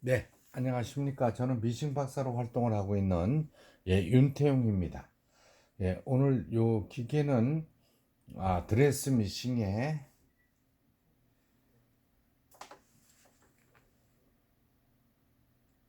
네, 안녕하십니까. 저는 미싱 박사로 활동을 하고 있는 예, 윤태용입니다. 예, 오늘 요 기계는 아, 드레스 미싱의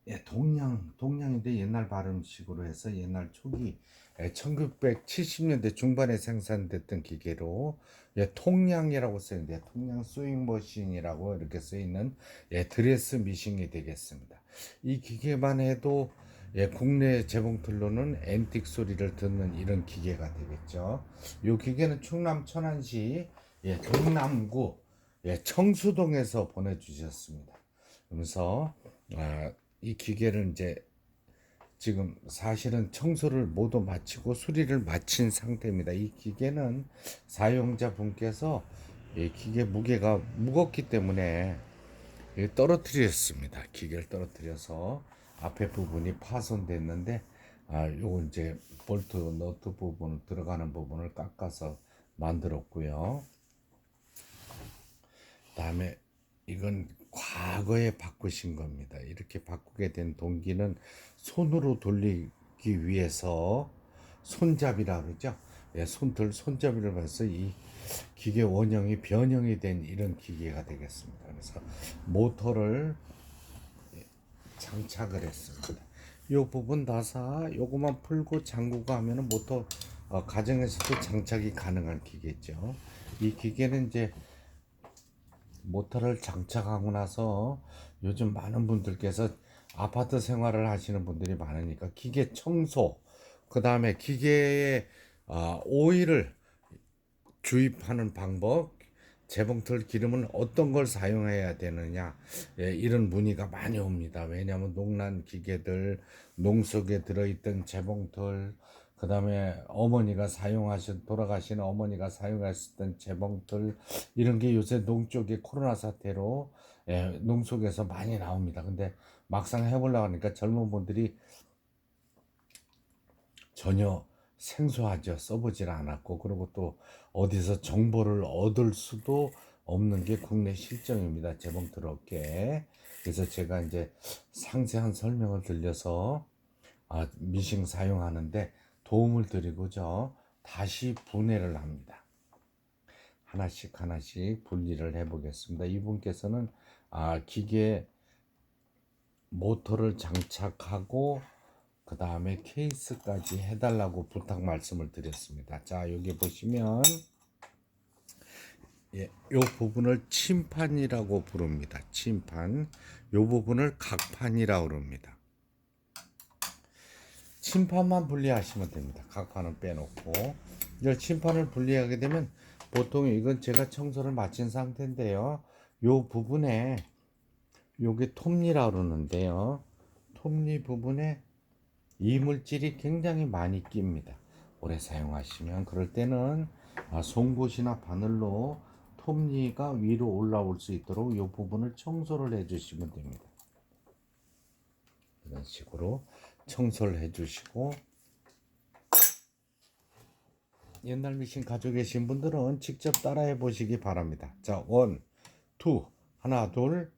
예, 동양, 동양인데 옛날 발음식으로 해서 옛날 초기 예, 1970년대 중반에 생산됐던 기계로 예, 통량이라고 쓰는데 통량 스윙 머신이라고 이렇게 쓰여 있는 예, 드레스 미싱이 되겠습니다. 이 기계만 해도 예, 국내 재봉틀로는 앤틱 소리를 듣는 이런 기계가 되겠죠. 이 기계는 충남 천안시 예, 동남구 예, 청수동에서 보내주셨습니다. 그러면서 아, 이 기계를 이제 지금 사실은 청소를 모두 마치고 수리를 마친 상태입니다. 이 기계는 사용자 분께서 이 기계 무게가 무겁기 때문에 이 떨어뜨렸습니다. 기계를 떨어뜨려서 앞에 부분이 파손됐는데 아 요거 이제 볼트 너트 부분 들어가는 부분을 깎아서 만들었고요. 그다음에 이건 과거에 바꾸신 겁니다. 이렇게 바꾸게 된 동기는 손으로 돌리기 위해서 손잡이라 그러죠. 예, 손들 손잡이를 봐서 이 기계 원형이 변형이 된 이런 기계가 되겠습니다. 그래서 모터를 예, 장착을 했습니다. 이 부분 다사 요거만 풀고 잠그고 하면은 모터 어, 가정에서도 장착이 가능한 기계죠. 이 기계는 이제 모터를 장착하고 나서 요즘 많은 분들께서 아파트 생활을 하시는 분들이 많으니까 기계 청소, 그 다음에 기계에 아, 오일을 주입하는 방법, 재봉틀 기름은 어떤 걸 사용해야 되느냐 예, 이런 문의가 많이 옵니다. 왜냐하면 농란 기계들, 농 속에 들어있던 재봉틀, 그 다음에 어머니가 사용하신 돌아가신 어머니가 사용하셨던 재봉틀 이런 게 요새 농 쪽에 코로나 사태로 예, 농 속에서 많이 나옵니다. 근데 막상 해보려고 하니까 젊은 분들이 전혀 생소하죠. 써보질 않았고 그리고 또 어디서 정보를 얻을 수도 없는 게 국내 실정입니다. 재봉틀 업계. 그래서 제가 이제 상세한 설명을 들려서 아, 미싱 사용하는데 도움을 드리고저 다시 분해를 합니다. 하나씩 하나씩 분리를 해 보겠습니다. 이분께서는 아, 기계 모터를 장착하고 그 다음에 케이스까지 해달라고 부탁 말씀을 드렸습니다. 자 여기 보시면 예, 요 부분을 침판이라고 부릅니다. 침판. 요 부분을 각판이라고 그럽니다. 침판만 분리하시면 됩니다. 각판은 빼놓고 이제 침판을 분리하게 되면 보통 이건 제가 청소를 마친 상태인데요. 요 부분에 요게 톱니라 그러는데요. 톱니 부분에 이물질이 굉장히 많이 낍니다. 오래 사용하시면 그럴 때는 아, 송곳이나 바늘로 톱니가 위로 올라올 수 있도록 이 부분을 청소를 해주시면 됩니다. 이런 식으로 청소를 해주시고 옛날 미신 가지고 계신 분들은 직접 따라해 보시기 바랍니다. 자, 원, 투, 하나, 둘,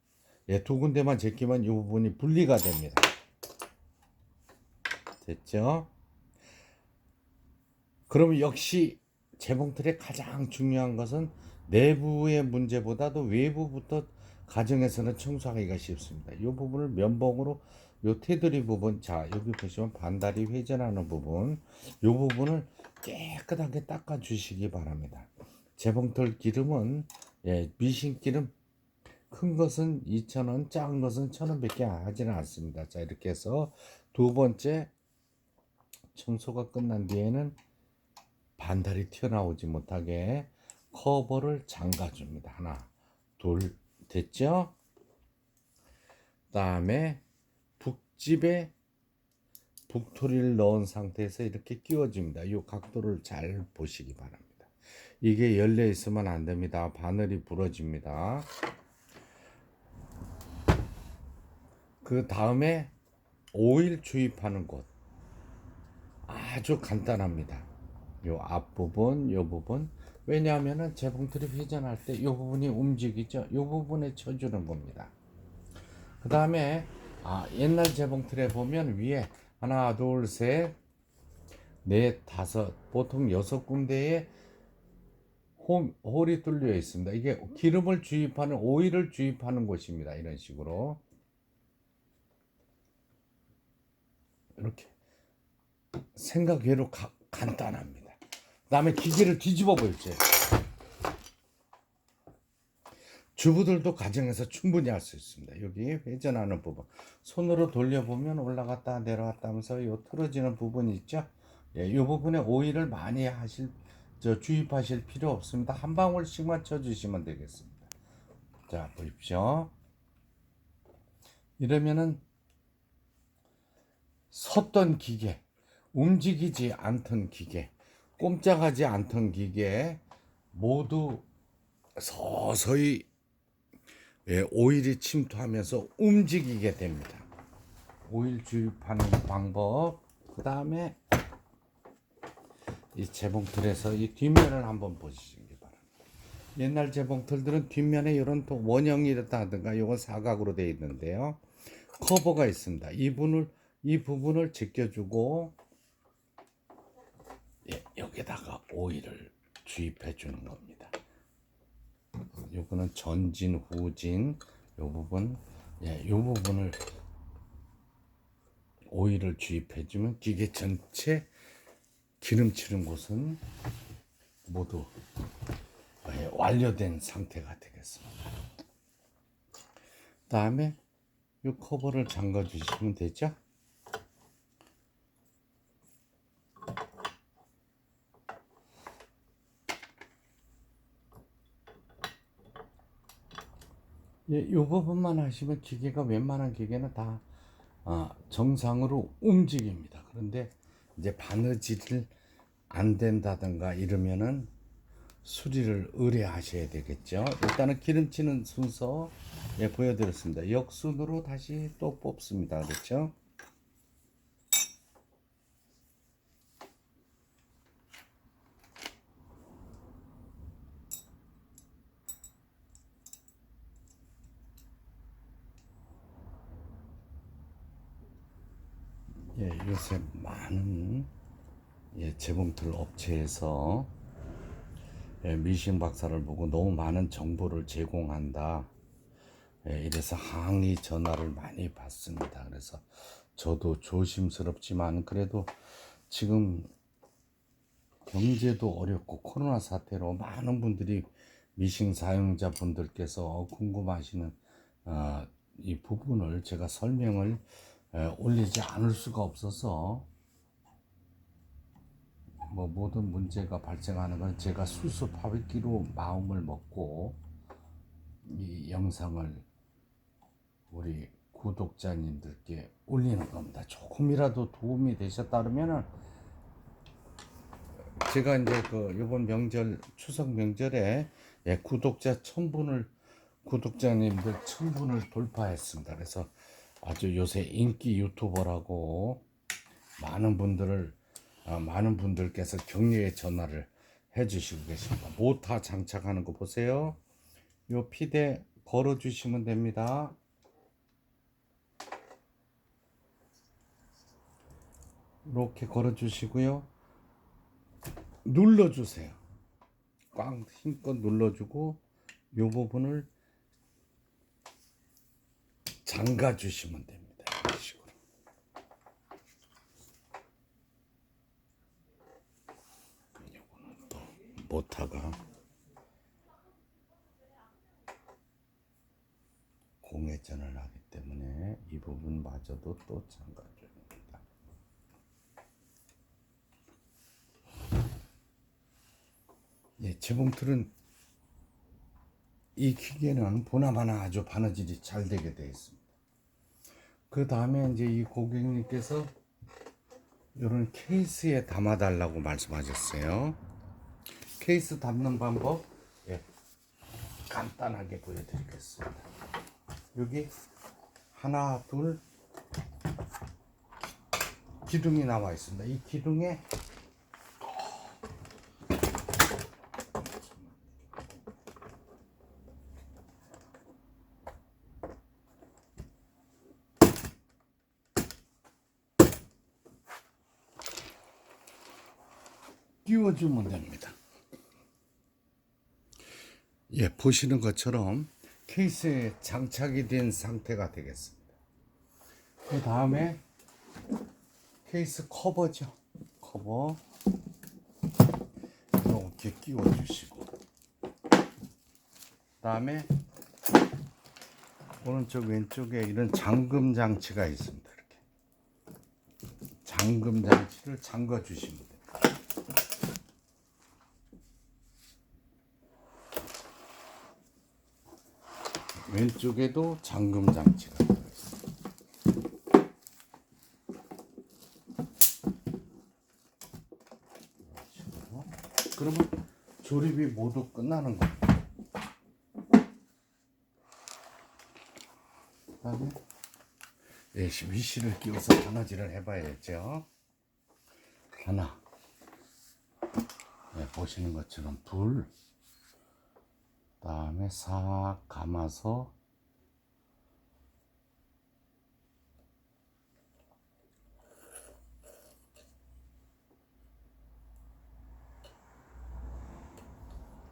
예, 두 군데만 제끼면 이 부분이 분리가 됩니다. 됐죠? 그럼 역시 재봉틀의 가장 중요한 것은 내부의 문제보다도 외부부터 가정에서는 청소하기가 쉽습니다. 이 부분을 면봉으로 요 테두리 부분, 자 여기 보시면 반다리 회전하는 부분, 이 부분을 깨끗하게 닦아 주시기 바랍니다. 재봉틀 기름은 예, 미신 기름 큰 것은 2,000원, 작은 것은 1,000원 밖에 하지는 않습니다. 자 이렇게 해서 두 번째 청소가 끝난 뒤에는 반달이 튀어나오지 못하게 커버를 잠가 줍니다. 하나, 둘, 됐죠? 다음에 북 집에 북토리를 넣은 상태에서 이렇게 끼워줍니다. 이 각도를 잘 보시기 바랍니다. 이게 열려 있으면 안 됩니다. 바늘이 부러집니다. 그 다음에 오일 주입하는 곳 아주 간단합니다. 요 앞부분, 요 부분. 왜냐하면은 재봉틀이 회전할 때 요 부분이 움직이죠. 요 부분에 쳐주는 겁니다. 그 다음에 아 옛날 재봉틀에 보면 위에 하나 둘셋 넷 다섯 보통 여섯 군데에 홈, 홀이 뚫려 있습니다. 이게 기름을 주입하는 오일을 주입하는 곳입니다. 이런 식으로 이렇게 생각 외로 가- 간단합니다. 그 다음에 기계를 뒤집어 볼게요. 주부들도 가정에서 충분히 할 수 있습니다. 여기 회전하는 부분 손으로 돌려보면 올라갔다 내려갔다 하면서 요 틀어지는 부분이 있죠. 예, 이 부분에 오일을 많이 하실 저 주입하실 필요 없습니다. 한 방울씩만 쳐주시면 되겠습니다. 자 보십시오. 이러면은 섰던 기계, 움직이지 않던 기계, 꼼짝하지 않던 기계 모두 서서히 예, 오일이 침투하면서 움직이게 됩니다. 오일 주입하는 방법. 그 다음에 이 재봉틀에서 이 뒷면을 한번 보시기 바랍니다. 옛날 재봉틀들은 뒷면에 이런 또 원형이라든가 이건 사각으로 되어 있는데요. 커버가 있습니다. 이 부분을 이 부분을 제껴주고 예, 여기다가 오일을 주입해 주는 겁니다. 요거는 전진 후진 요 부분 예, 요 부분을 오일을 주입해 주면 기계 전체 기름 치는 곳은 모두 예, 완료된 상태가 되겠습니다. 다음에 이 커버를 잠가 주시면 되죠. 예, 이 부분만 하시면 기계가 웬만한 기계는 다 아, 정상으로 움직입니다. 그런데 이제 바느질을 안 된다든가 이러면은 수리를 의뢰하셔야 되겠죠. 일단은 기름치는 순서 예, 보여드렸습니다. 역순으로 다시 또 뽑습니다. 그렇죠? 예, 요새 많은 예, 재봉틀 업체에서 예, 미신 박사를 보고 너무 많은 정보를 제공한다. 예, 이래서 항의 전화를 많이 받습니다. 그래서 저도 조심스럽지만 그래도 지금 경제도 어렵고 코로나 사태로 많은 분들이 미싱 사용자 분들께서 궁금하시는 어, 이 부분을 제가 설명을 에, 올리지 않을 수가 없어서 뭐 모든 문제가 발생하는 건 제가 수습하기로 마음을 먹고 이 영상을 우리 구독자님들께 올리는 겁니다. 조금이라도 도움이 되셨다면은 제가 이제 그 이번 명절 추석 명절에 예, 구독자 천 분을 구독자님들 천 분을 돌파했습니다. 그래서 아주 요새 인기 유튜버라고 많은 분들을 아, 많은 분들께서 격려의 전화를 해주시고 계십니다. 모타 장착하는 거 보세요. 요 피대 걸어 주시면 됩니다. 이렇게 걸어 주시고요. 눌러 주세요. 꽉 힘껏 눌러 주고 요 부분을 잠가 주시면 됩니다. 이런 식으로. 요거는 또 모타가 공회전을 하기 때문에 이 부분마저도 또 잠가 줍니다. 예, 재봉틀은 이 기계는 보나마나 아주 바느질이 잘 되게 되어 있습니다. 그 다음에 이제 이 고객님께서 이런 케이스에 담아달라고 말씀하셨어요. 케이스 담는 방법 예, 간단하게 보여드리겠습니다. 여기 하나 둘 기둥이 나와 있습니다. 이 기둥에 끼워주면 됩니다. 예, 보시는 것처럼 케이스에 장착이 된 상태가 되겠습니다. 그 다음에 케이스 커버죠. 커버 이렇게 끼워주시고 다음에 오른쪽 왼쪽에 이런 잠금 장치가 있습니다. 이렇게 잠금 장치를 잠궈 주시면 돼요. 왼쪽에도 잠금 장치가 들어있습니다. 그러면 조립이 모두 끝나는 겁니다. 그다음에 예, 위시를 끼워서 바느질을 해봐야죠. 하나, 네, 보시는 것처럼 둘, 다음에 싹 감아서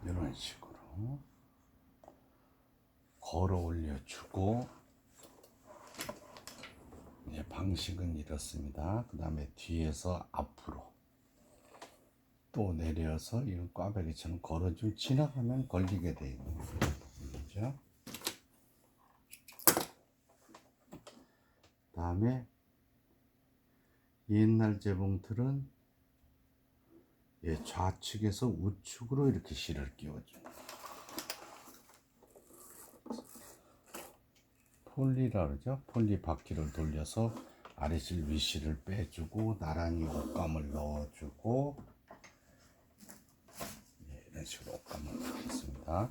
이런 식으로 걸어 올려주고 예, 방식은 이렇습니다. 그 다음에 뒤에서 앞으로 또 내려서 이런 꽈배기처럼 걸어줄 지나가면 걸리게 돼 있는 거죠. 다음에 옛날 재봉틀은 예, 좌측에서 우측으로 이렇게 실을 끼워줍니다. 폴리라 그러죠. 폴리 바퀴를 돌려서 아래실 위실을 빼주고 나란히 옷감을 넣어주고 예, 이런 식으로 옷감을 넣겠습니다.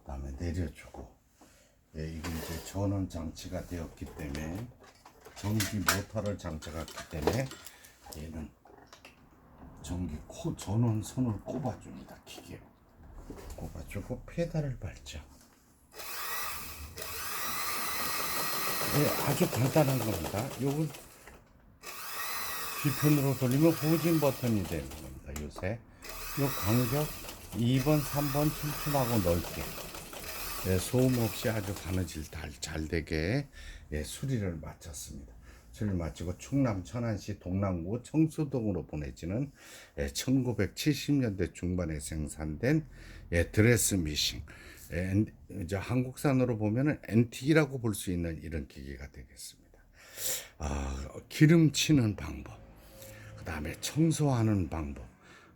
그다음에 내려주고 예, 이게 이제 전원 장치가 되었기 때문에 전기 모터를 장착했기 때문에 얘는 전기 코 전원 선을 꼽아줍니다. 기계로 꼽아주고 페달을 밟죠. 네, 아주 간단한 겁니다. 요건 뒤편으로 돌리면 후진 버튼이 되는 겁니다. 요새 요 간격 2번, 3번 촘촘하고 넓게 예, 소음 없이 아주 바느질 잘, 잘 되게 예, 수리를 마쳤습니다. 수리를 마치고 충남 천안시 동남구 청수동으로 보내지는 예, 1970년대 중반에 생산된 예, 드레스 미싱 예, 엔- 이제 한국산으로 보면은 엔틱이라고 볼 수 있는 이런 기계가 되겠습니다. 아, 기름 치는 방법, 그 다음에 청소하는 방법,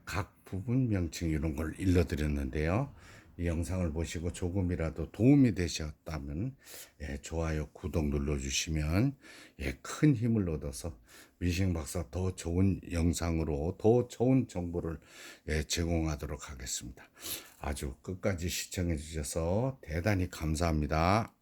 각 부분 명칭 이런 걸 일러드렸는데요. 이 영상을 보시고 조금이라도 도움이 되셨다면 예, 좋아요, 구독 눌러주시면 예, 큰 힘을 얻어서 미싱 박사 더 좋은 영상으로 더 좋은 정보를 예, 제공하도록 하겠습니다. 아주 끝까지 시청해 주셔서 대단히 감사합니다.